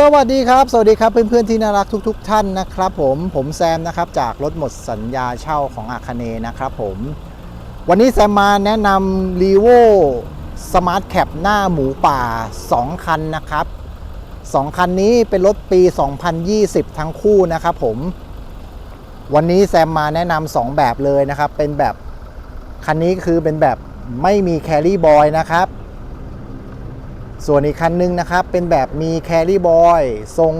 สวัสดีครับ สวัสดีครับเพื่อนๆที่น่ารักทุกๆท่านนะครับ ผมผมแซมนะครับจากรถหมดสัญญาเช่าของอาคเนนะครับผมวันนี้แซมมาแนะนำ r e v o Smart Cap หน้าหมูป่า 2 คันนะครับ 2 คันนี้เป็นรถปี 2020 ทั้งคู่นะครับผมวันนี้แซมมาแนะนำ2แบบเลยนะครับ เป็นแบบคันนี้คือเป็นแบบไม่มีแคลรี่บอยนะครับ ส่วนอีกคันหนึงนะครับ เป็นแบบมีแครี่บอยทรง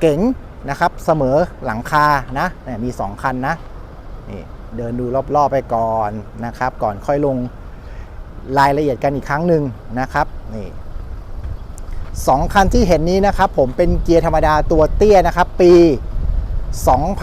เก๋งนะครับ เสมอหลังคานะเนี่ยมี 2 คันนะนี่เดินดูรอบๆไปก่อนนะครับ ก่อนค่อยลงรายละเอียดกันอีกครั้งหนึ่งนะครับนี่สองคันที่เห็นนี้นะครับ ผมเป็นเกียร์ธรรมดาตัวเตี้ยนะครับ ปี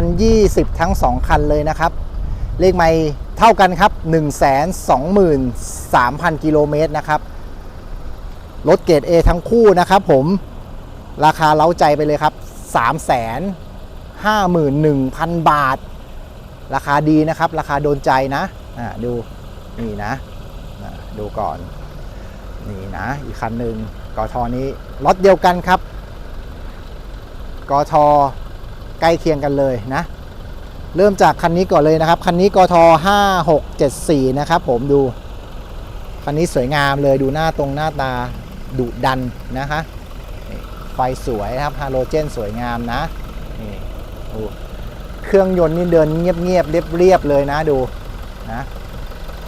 2020 ทั้ง 2 คันเลยนะครับ เลขไม่เท่ากันครับ 123,000 กิโลเมตรนะครับ รถเกรด A ทั้งคู่นะครับผมราคาเล้าใจไปเลยครับ 3 5 1 0 0 0 บาท ราคาดีนะครับ ราคาโดนใจนะดูนี่นะดูก่อน นี่นะ อีกคันหนึ่งกทนี้รถเดียวกันครับกทใกล้เคียงกันเลยนะ เริ่มจากคันนี้ก่อนเลยนะครับ คันนี้กท5674 นะครับผมดู คันนี้สวยงามเลยดูหน้าตรงหน้าตา ดุดันนะคะไฟสวยนะครับฮาโลเจนสวยงามนะนี่เครื่องยนต์นี่เดินเงียบๆเรียบๆเลยนะดูนะ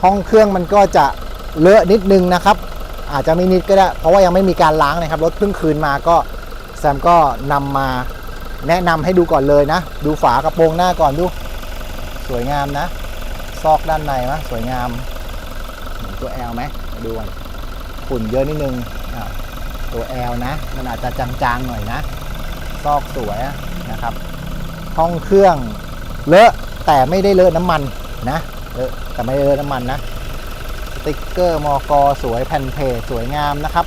ห้องเครื่องมันก็จะเลอะนิดนึงนะครับ อาจจะไม่นิดก็ได้ เพราะว่ายังไม่มีการล้างนะครับรถเพิ่งคืนมาก็แซมก็นำมาแนะนำให้ดูก่อนเลยนะ ดูฝากระโปรงหน้าก่อนดู สวยงามนะ ซอกด้านในมะสวยงามเห็นตัว L ไหมดูกันฝุ่นเยอะนิดนึง ตัว L นะ มันอาจจะจางๆหน่อยนะ ซอกสวยนะครับ ห้องเครื่องเลอะแต่ไม่ได้เลอะน้ำมันนะเลอะแต่ไม่ได้เลอะน้ำมันนะ สติ๊กเกอร์มอกอสวยแผ่นเพจสวยงามนะครับ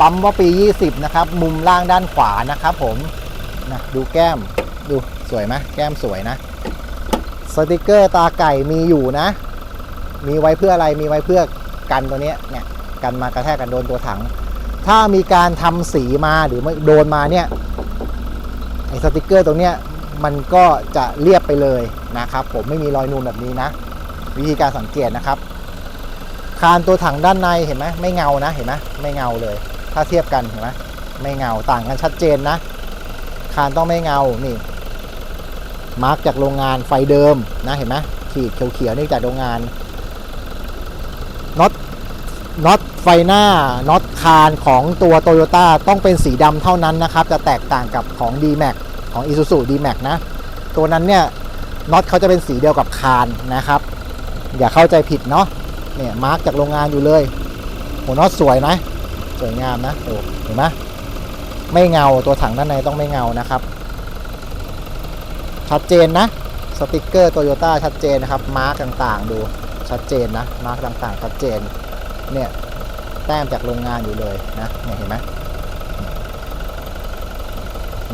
ปั๊มว่าปี 20 นะครับ มุมล่างด้านขวานะครับผมนะดูแก้มดูสวยไหมแก้มสวยนะ สติกเกอร์ตาไก่มีอยู่นะ มีไว้เพื่ออะไรมีไว้เพื่อกันตัวนี้เนี่ย กันมากระแทกกันโดนตัวถัง ถ้ามีการทำสีมาหรือไม่โดนมาเนี่ยไอ้สติกเกอร์ตรงเนี้ยมันก็จะเรียบไปเลยนะครับ ผมไม่มีรอยนูนแบบนี้นะ วิธีการสังเกตนะครับ คานตัวถังด้านในเห็นไหมไม่เงานะเห็นไหมไม่เงาเลย ถ้าเทียบกันเห็นไหมไม่เงาต่างกันชัดเจนนะ คานต้องไม่เงานี่มาร์กจากโรงงานไฟเดิมนะเห็นไหมขีดเขียวๆนี่จากโรงงานน็อตน็อต ไฟหน้าน็อตคานของตัวโตโยต้าต้องเป็นสีดำเท่านั้นนะครับ จะแตกต่างกับของ D-Max ของ Isuzu D-Max นะ ตัวนั้นเนี่ยน็อตเขาจะเป็นสีเดียวกับคานนะครับ อย่าเข้าใจผิดเนาะเนี่ยมาร์กจากโรงงานอยู่เลยโหน็อตสวยไหมสวยงามนะโอ้เห็นไหมไม่เงาตัวถังด้านในต้องไม่เงานะครับชัดเจนนะสติกเกอร์โตโยต้าชัดเจนนะครับมาร์กต่างๆ ดูชัดเจนนะมาร์กต่างๆชัดเจนเนี่ย แต้มจากโรงงานอยู่เลยนะเนี่ยเห็นไหม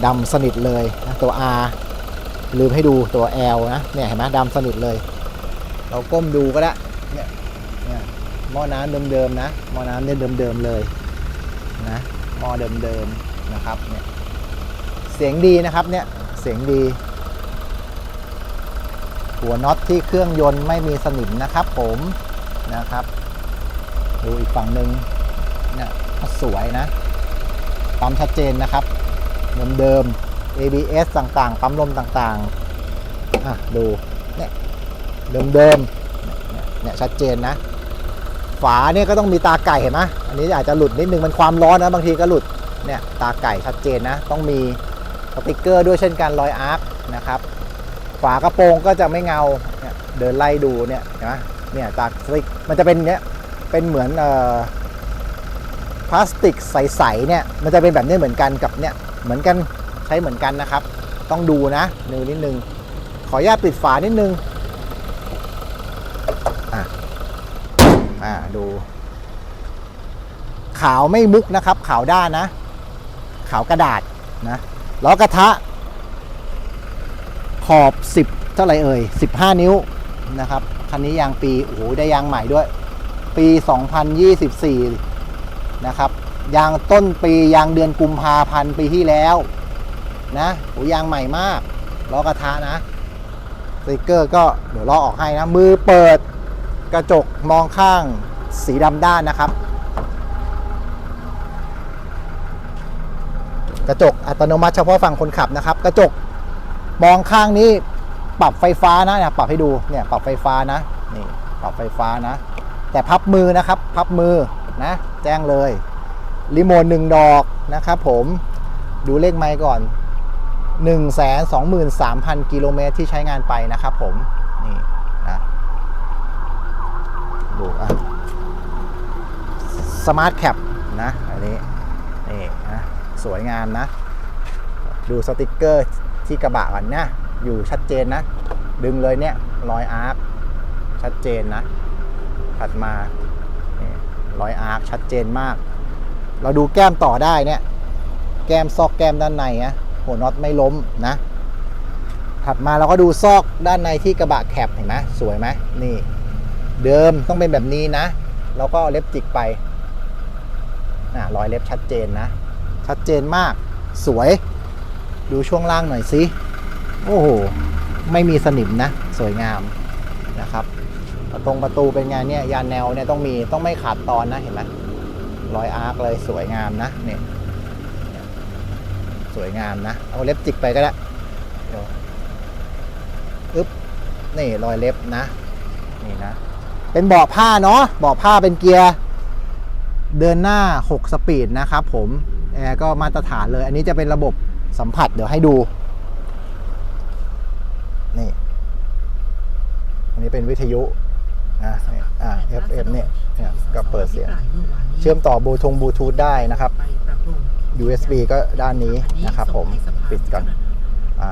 ดำสนิทเลยนะตัว R ลืมให้ดูตัว L นะเนี่ยเห็นไหมดำสนิทเลย เราก้มดูก็ได้เนี่ยเนี่ยหม้อน้ำเดิมๆนะหม้อน้ำเนี่ยเดิมๆเลยนะหม้อเดิมๆนะครับเนี่ยเสียงดีนะครับเนี่ยเสียงดี หัวน็อตที่เครื่องยนต์ไม่มีสนิมนะครับผมนะครับ ดูอีกฝั่งหนึ่งเนี่ยสวยนะปั๊มชัดเจนนะครับเดิมๆ ABS ต่างๆ ปั๊มลมต่างๆอะดูเนี่ยเดิมๆเนี่ยเนี่ยชัดเจนนะ ฝาเนี่ยก็ต้องมีตาไก่เห็นไหมอันนี้อาจจะหลุดนิดนึงมันความร้อนนะบางทีก็หลุดเนี่ยตาไก่ชัดเจนนะ ต้องมีสติกเกอร์ด้วยเช่นกันรอยอาร์คนะครับ ฝากระโปรงก็จะไม่เงาเเดินไล่ดูเนี่ยเห็นไหมเนี่ยจากสติกมันจะเป็นเนี้ย เป็นเหมือนออพลาสติกใสๆเนี่ยมันจะเป็นแบบนี้เหมือนกันกับเนี่ยเหมือนกันใช้เหมือนกันนะครับ ต้องดูนะดูนิดนึงขออนุญาตปิดฝานิดนึงอะอ่าดู ขาวไม่มุกนะครับ ขาวด้านนะ ขาวกระดาษนะล้อกระทะ ขอบ 10 เท่าไหร่เอ่ย 15 นิ้วนะครับ คันนี้ยางปี โอ้โห ได้ยางใหม่ด้วย ปี 2024 นะครับ ยางต้นปียางเดือนกุมภาพันธ์ปีที่แล้วนะโอยางใหม่มากล้อกระทะนะสติกเกอร์ก็เดี๋ยวล้อออกให้นะ มือเปิดกระจกมองข้างสีดำด้านนะครับ กระจกอัตโนมัติเฉพาะฝั่งคนขับนะครับ กระจกมองข้างนี้ปรับไฟฟ้านะเนี่ยปรับให้ดูเนี่ยปรับไฟฟ้านะนี่ปรับไฟฟ้านะ แต่พับมือนะครับ พับมือนะ แจ้งเลยรีโมทหนึ่งดอกนะครับผมดูเลขไมล์ก่อน 1 2 3 0 0 0 กิโลเมตรที่ใช้งานไปนะครับผม นี่นะดูอะสมาร์ทแคปนะอันนี้นี่นะสวยงามนะ ดูสติกเกอร์ที่กระบะก่อนนะอยู่ชัดเจนนะ ดึงเลยเนี่ยรอยอาร์คชัดเจนนะ ถัดมานี่รอยอาร์คชัดเจนมาก เราดูแก้มต่อได้เนี่ย แก้มซอกแก้มด้านในนะหัวน็อตไม่ล้มนะ ถัดมาเราก็ดูซอกด้านในที่กระบะแคปเห็นไหมสวยไหมนี่ เดิมต้องเป็นแบบนี้นะ แล้วก็เล็บจิกไปนะรอยเล็บชัดเจนนะ ชัดเจนมาก สวย ดูช่วงล่างหน่อยสิ โอ้โห ไม่มีสนิมนะ สวยงามนะครับ ตรงประตูเป็นไงเนี่ยยานแนวเนี่ยต้องมีต้องไม่ขาดตอนนะเห็นไหมรอยอาร์คเลยสวยงามนะเนี่ยเนี่ยสวยงามนะ เอาเล็บจิกไปก็ได้เดี๋ยวอึ๊บนี่รอยเล็บนะ นี่นะ เป็นเบาะผ้าเนาะเบาะผ้าเป็นเกียร์เดินหน้า 6 สปีดนะครับผมแอร์ก็มาตรฐานเลย อันนี้จะเป็นระบบสัมผัสเดี๋ยวให้ดู นี่ อันนี้เป็นวิทยุ นะนี่อ่า FM เนี่ยเนี่ยก็เปิดเสียง เชื่อมต่อบลูทงบลูทูธได้นะครับ USB ก็ด้านนี้นะครับผมปิดก่อนอ่า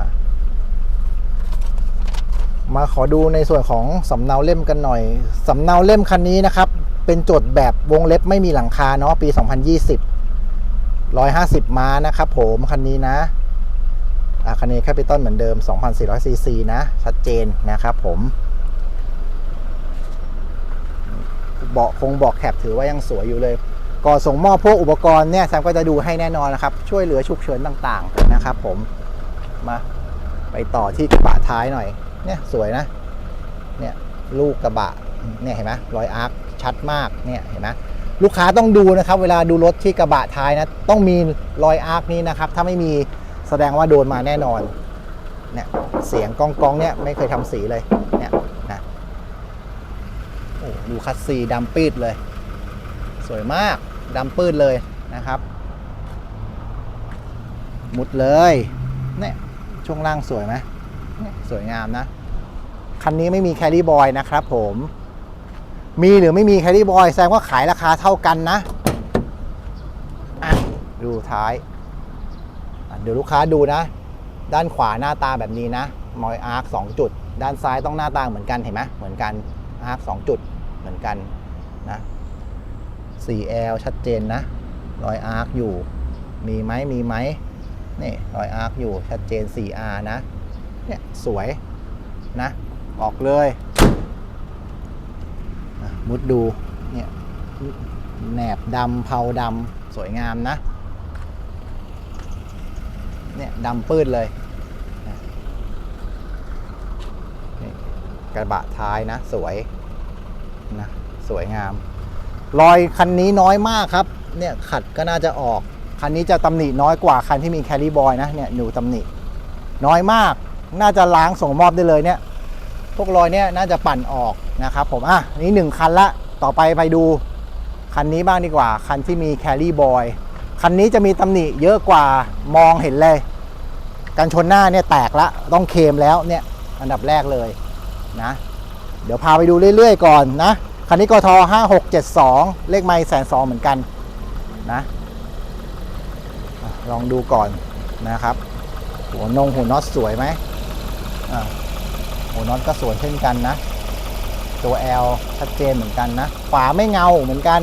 มาขอดูในส่วนของสำเนาเล่มกันหน่อย สำเนาเล่มคันนี้นะครับ เป็นจดแบบวงเล็บไม่มีหลังคาเนาะปี 2020 150 ม้านะครับผมคันนี้นะอาคาเนแคปิตอลเหมือนเดิม 2,400ซีซีนะ ชัดเจนนะครับผม เบาะคงเบอกแคปถือว่ายังสวยอยู่เลยก่อนส่งมอบพวกอุปกรณ์เนี่ยแซมก็จะดูให้แน่นอนนะครับ ช่วยเหลือฉุกเฉินต่างๆนะครับผมมาไปต่อที่กระบะท้ายหน่อย เนี่ยสวยนะ เนี่ยลูกกระบะเนี่ยเห็นไหมรอยอาร์คชัดมากเนี่ยเห็นไหมลูกค้าต้องดูนะครับ เวลาดูรถที่กระบะท้ายนะต้องมีรอยอาร์คนี้นะครับ ถ้าไม่มีแสดงว่าโดนมาแน่นอนเนี่ยเสียงกองกองๆเนี่ยไม่เคยทำสีเลยเนี่ย ดูคัสซีดำปีดเลย สวยมากดำปืดเลยนะครับ มุดเลยเนี่ยช่วงล่างสวยไหมเนี่ยสวยงามนะ คันนี้ไม่มีแครี่บอยนะครับผม มีหรือไม่มีแครี่บอยแสดงว่าขายราคาเท่ากันนะะดูท้าย เดี๋ยวลูกค้าดูนะ ด้านขวาหน้าตาแบบนี้นะมอยอาร์คสองจุด ด้านซ้ายต้องหน้าตาเหมือนกันเห็นไหมเหมือนกันอาร์คสองจุด เหมือนกันนะ 4L ชัดเจนนะ รอยอาร์คอยู่ มีไหมมีไหมนี่รอยอาร์คอยู่ชัดเจน 4R นะ เนี่ยสวยนะ ออกเลยมุดดู เนี่ยแหนบดำเผาดำสวยงามนะ เนี่ยดำปื้ดเลย กระบะท้ายนะ สวย นะสวยงาม รอยคันนี้น้อยมากครับ เนี่ยขัดก็น่าจะออก คันนี้จะตำหนิน้อยกว่าคันที่มีแคลรี่บอยนะเนี่ยอยู่ตำหนิ น้อยมาก น่าจะล้างส่งมอบได้เลยเนี่ย พวกรอยเนี่ยน่าจะปั่นออกนะครับผมอะนี่หนึ่งคันละต่อไปไปดู คันนี้บ้างดีกว่า คันที่มีแคลรี่บอยคันนี้จะมีตำหนิเยอะกว่ามองเห็นเลยกันชนหน้าเนี่ยแตกละต้องเคมแล้วเนี่ยอันดับแรกเลยนะ เดี๋ยวพาไปดูเรื่อยๆ ก่อนนะ คันนี้กท5672 เลขไม่แสนสองเหมือนกันนะลองดูก่อนนะครับ หัวนงหัวน็อตสวยไหมหัวน็อตก็สวยเช่นกันนะ ตัว L ชัดเจนเหมือนกันนะ ฝาไม่เงาเหมือนกัน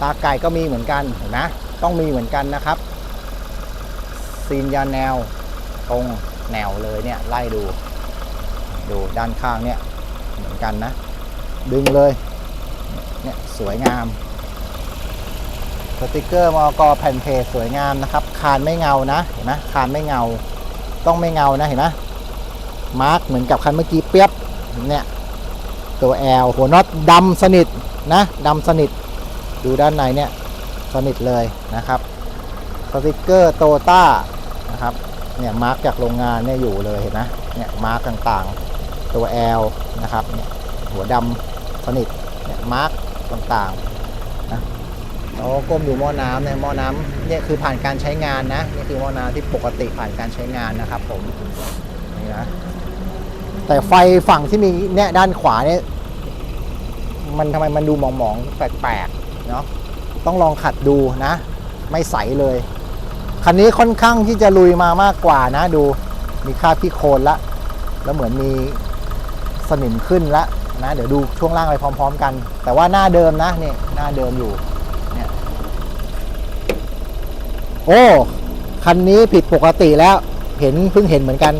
ตาไก่ก็มีเหมือนกันเห็นไหมต้องมีเหมือนกันนะครับ ซีนยาแนวตรงแนวเลยเนี่ยไล่ดู ดูด้านข้างเนี่ย เหมือนกันนะ ดึงเลย เนี่ยสวยงาม สติกเกอร์มอกแผ่นเพจสวยงามนะครับ คานไม่เงานะ เห็นไหมคานไม่เงา ต้องไม่เงานะ เห็นไหมมาร์กเหมือนกับคันเมื่อกี้เปียบ เนี่ย ตัว L หัวน็อตดำสนิทนะดำสนิท ดูด้านในเนี่ย สนิทเลยนะครับ สติกเกอร์โตต้านะครับ เนี่ยมาร์กจากโรงงานเนี่ยอยู่เลยเห็นไหมเนี่ยมาร์กต่างๆ ตัว L นะครับเนี่ยหัวดำสนิทเนี่ยมาร์กต่างๆนะเราก้มดูหม้อน้ำเนี่ยหม้อน้ำเนี่ยคือผ่านการใช้งานนะนี่คือหม้อน้ำที่ปกติผ่านการใช้งานนะครับผมนี่นะแต่ไฟฝั่งที่มีเนี่ยด้านขวาเนี่ยมันทำไมมันดูหมองๆแปลกๆเนาะต้องลองขัดดูนะ ไม่ใสเลยคันนี้ค่อนข้างที่จะลุยมามากกว่านะดูมีคราบที่โคนละ แล้วเหมือนมี สนิมขึ้นละนะเดี๋ยวดูช่วงล่างไปพร้อม ๆ กัน แต่ว่าหน้าเดิมนะนี่หน้าเดิมอยู่เนี่ยโอ้คันนี้ผิดปกติแล้วเห็นเพิ่งเห็นเหมือนกัน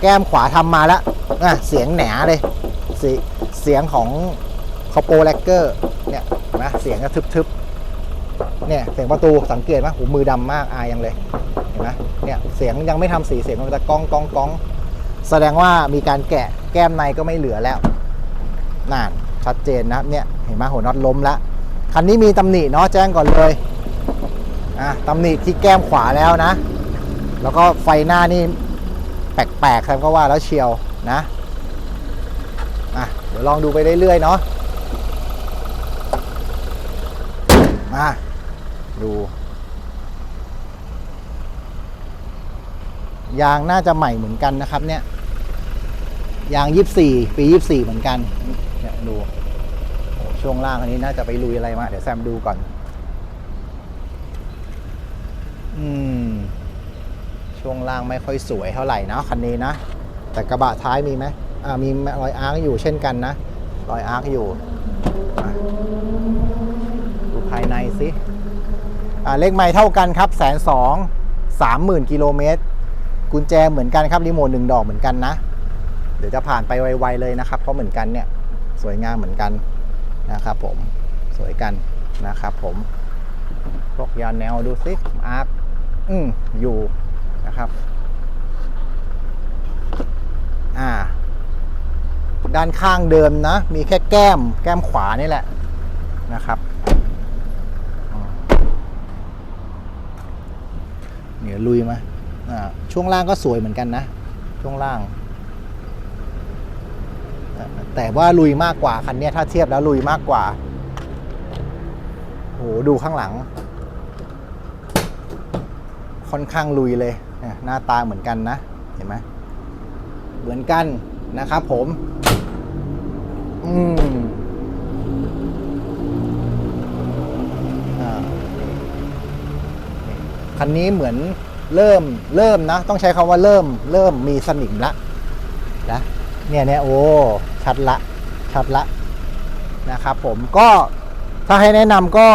แก้มขวาทำมาแล้วอะเสียงแหนเลยเสเสียงของคอโปแลกเกอร์เนี่ยนไหมเสียงก็ทึบๆเนี่ยเสียงประตูสังเกตไหมหูมือดำมากอายยังเลยเห็นไหมเนี่ยเสียงยังไม่ทำสีเสียงมันจะก้องก้องก้องแสดงว่ามีการแกะ แก้มในก็ไม่เหลือแล้วนั่นชัดเจนนะครับเนี่ยเห็นไหมหัวน็อตล้มแล้วคันนี้มีตำหนิเนาะแจ้งก่อนเลยอะตำหนิที่แก้มขวาแล้วนะ แล้วก็ไฟหน้านี่แปลกๆครับก็ว่าแล้วเชียวนะอะเดี๋ยวลองดูไปเรื่อยๆเนาะมาดูยางน่าจะใหม่เหมือนกันนะครับเนี่ย ยาง 24 ปี 24 เหมือนกันเนี่ยดูช่วงล่างอันนี้น่าจะไปลุยอะไรมา เดี๋ยวแซมดูก่อน อืม ช่วงล่างไม่ค่อยสวยเท่าไหร่นะคันนี้นะ แต่กระบะท้ายมีไหมอ่ามีรอยอาร์คอยู่เช่นกันนะรอยอาร์คอยู่ดูภายในสิอ่าเลขไม้เท่ากันครับแสนสองสามหมื่นกิโลเมตร กุญแจเหมือนกันครับรีโมทหนึ่งดอกเหมือนกันนะ เดี๋ยวจะผ่านไปไวๆเลยนะครับ เพราะเหมือนกันเนี่ยสวยงามเหมือนกันนะครับผมสวยกันนะครับผมพวกยาแนวดูสิอาร์คอืมอยู่นะครับอ่า ด้านข้างเดิมนะ มีแค่แก้มแก้มขวานี่แหละนะครับเดี๋ยวลุยมาอ่าช่วงล่างก็สวยเหมือนกันนะ ช่วงล่าง แต่ว่าลุยมากกว่าคันนี้ถ้าเทียบแล้วลุยมากกว่าโหดูข้างหลัง ค่อนข้างลุยเลยหน้าตาเหมือนกันนะ เห็นไหมเหมือนกันนะครับผม อืมอคันนี้เหมือนเริ่มเริ่มนะ ต้องใช้คำว่าเริ่ม เริ่มมีสนิมละนะ เนี่ยเนี่ยโอ้ชัดละชัดละนะครับผมก็ถ้าให้แนะนำก็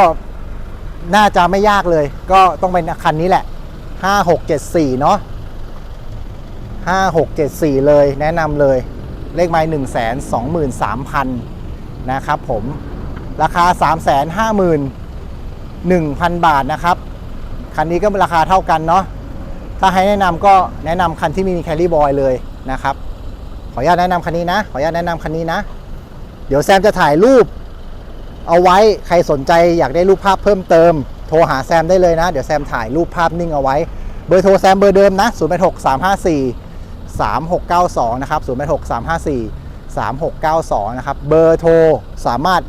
น่าจะไม่ยากเลย ก็ต้องเป็นคันนี้แหละ 5674 เนาะ5674 เลยแนะนำเลย เลขไม้1 2 3 0 0 0 นะครับผม ราคา 351,000 บาทนะครับ คันนี้ก็ราคาเท่ากันเนาะถ้าให้แนะนำก็แนะนำคันที่มีแคลรี่บอยเลยนะครับ ออนุญาตแนะนำคันนี้นะ ขออนุญาตแนะนำคันนี้นะ เดี๋ยวแซมจะถ่ายรูป เอาไว้ใครสนใจอยากได้รูปภาพเพิ่มเติม โทรหาแซมได้เลยนะ เดี๋ยวแซมถ่ายรูปภาพนิ่งเอาไว้ เบอร์โทรแซมเบอร์เดิมนะ0 8 6 3 5 4 3 6 9 2 นะครับ 0 8 6 3 5 4 3 6 9 2 นะครับ เบอร์โทรสามารถ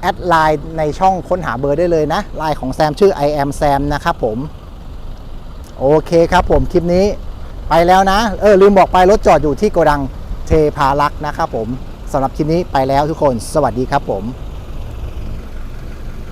แอดไลน์ในช่องค้นหาเบอร์ได้เลยนะ ไลน์ของแซมชื่อ I am Sam นะครับผม โอเคครับผม คลิปนี้ไปแล้วนะ เออ ลืมบอกไปรถจอดอยู่ที่โกดัง เทพารักษ์นะครับผมสำหรับคลิปนี้ไปแล้วทุกคน สวัสดีครับผม